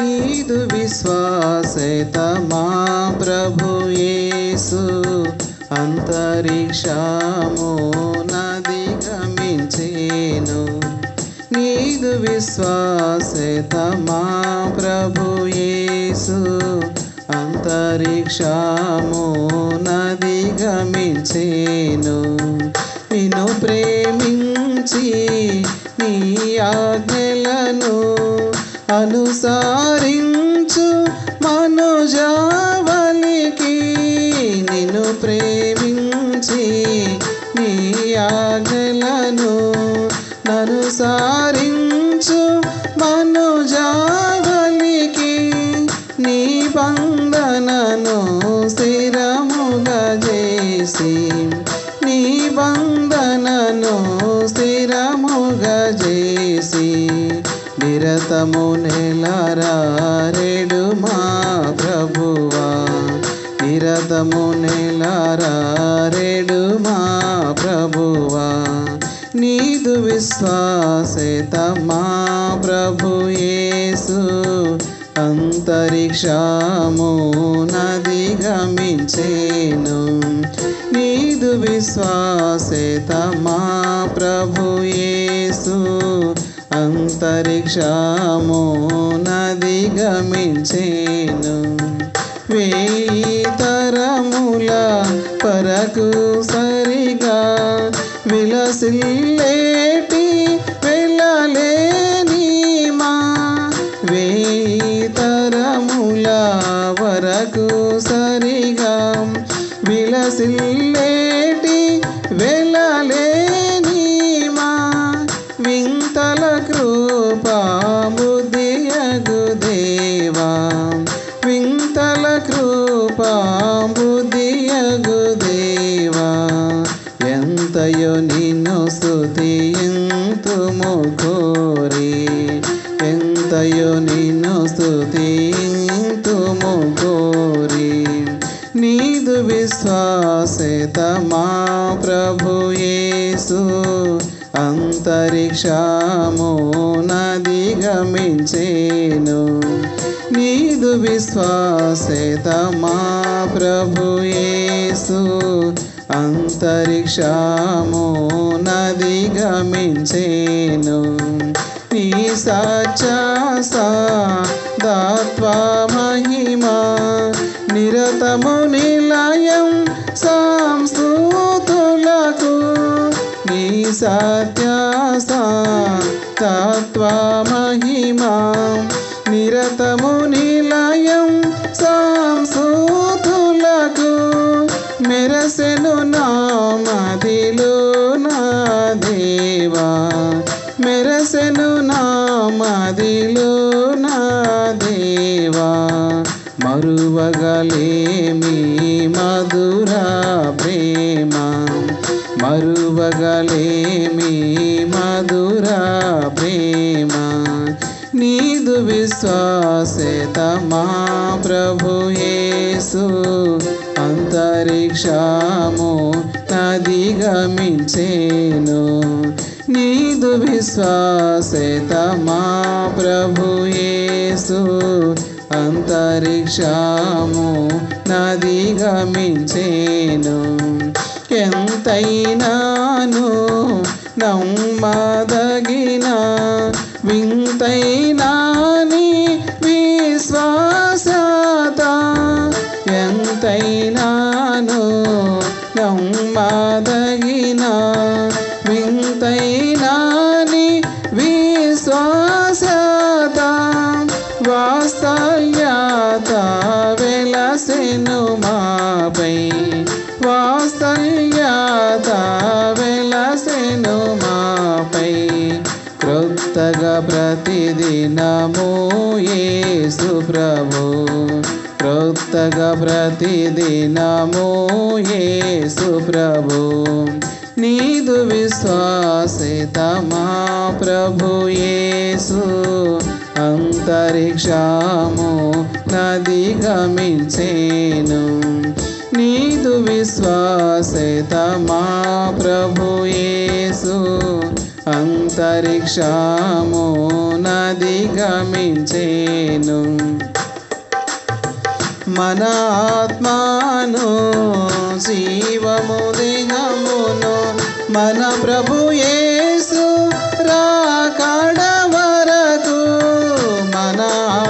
నీదు విశ్వాసత మా ప్రభు యేసు. అంతరిక్షము నది గమించేను నీదు విశ్వాసత మా ప్రభు యేసు. అంతరిక్షము నది గమించేను నిన్ను ప్రేమించి నీ ఆజ్ఞ అనుసారించు మనుజావలికి. నిన్ను ప్రేమించి నీ ఆజ్ఞలను ననుసారించు మనుజావలికి. నీ బంధనను స్థిరముగా చేసి నిరతము నేలారేడు మా ప్రభువా. నిరతము నేలారేడు మా ప్రభువా. నీదు విశ్వాసేత మా ప్రభు యేసు. అంతరిక్షము నది గమించేను. నీదు విశ్వాసేత మా ప్రభు యేసు. అంతరిక్షము నది గమించేను వేతరముల పరకు సరిగా విలసిల్లేటి వెళ్ళలేని మా. వేతరముల వరకు సరిగా విలసిల్లేటి ఎంతయో నిన్ను స్తుతింతుము గోరి. నీదు విశ్వాసేత మా ప్రభు యేసు. అంతరిక్షము నది గమించేను నీదు విశ్వాసేత మా ప్రభు యేసు. అంతరిక్షము నది గమించేను నీ సచాస నీ సత్యాస నిరతము నిలయం సంస్థుతులకు మెరసెను నామదిలో నా దేవా మెరసెను నామదిలో నా దేవా మరువగలేమి మధురా ప్రే మరువగలేమి మధురా ప్రేమ. నీదు విశ్వాసేత మా ప్రభు యేసు. అంతరిక్షము నది గమించేను నీదు విశ్వాసేత మా ప్రభు యేసు. అంతరిక్షము నది గమించేను ఎంతైనాను నమ్మదగిన వింతైనాని విశ్వాసత ఎంతైనాను నమ్మదగిన ప్రతిదినము యేసు ప్రభు. క్రొత్తగా ప్రతిదినము యేసు ప్రభు. నీదు విశ్వాసిత మా ప్రభు యేసు. అంతరిక్షము నది గమించేను నీదు విశ్వాసిత మా ప్రభు యేసు అంతరిక్షము నది గమించేను మన ఆత్మాను జీవము దిగమును మన ప్రభు యేసు రాకడ వరకు మన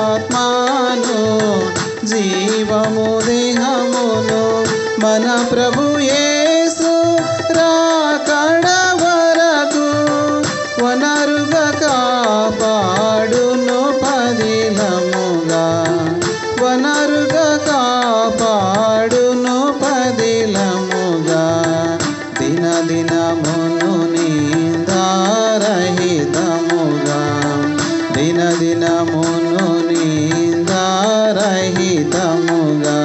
ఆత్మాను జీవము దిగమును మన ప్రభు ఏ రహితముగా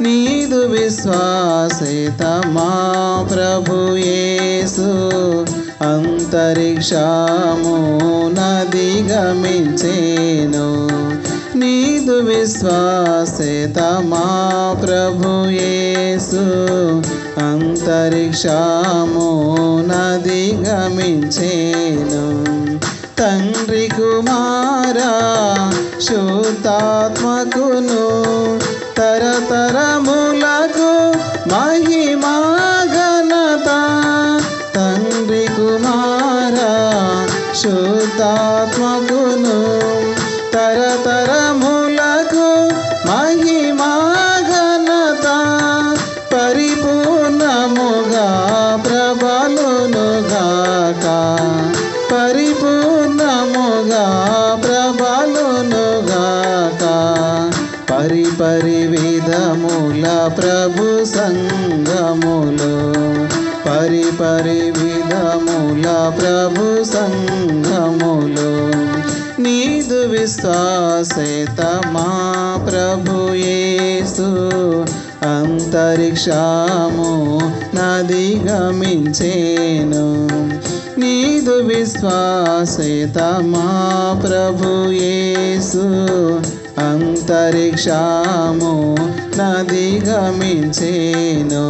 నీదు విశ్వాసితమా మా ప్రభు అంతరిక్షము నది గమించేను నీదు విశ్వాసితమా మా ప్రభు యేసు. అంతరిక్షము నది గమించేను తండ్రి కుమారా శుద్ధాత్మకును తరతరములకు మహిమా ఘనత తండ్రి కుమారా శుద్ధాత్మకును విధముల ప్రభు సంగములు పరిపరి విధముల ప్రభు సంగములు నీదు విశ్వాసేత మా ప్రభు యేసు అంతరిక్షము నది గమించేను నీదు విశ్వాసేత మా ప్రభు యేసు అంతరిక్షము నది గమించేను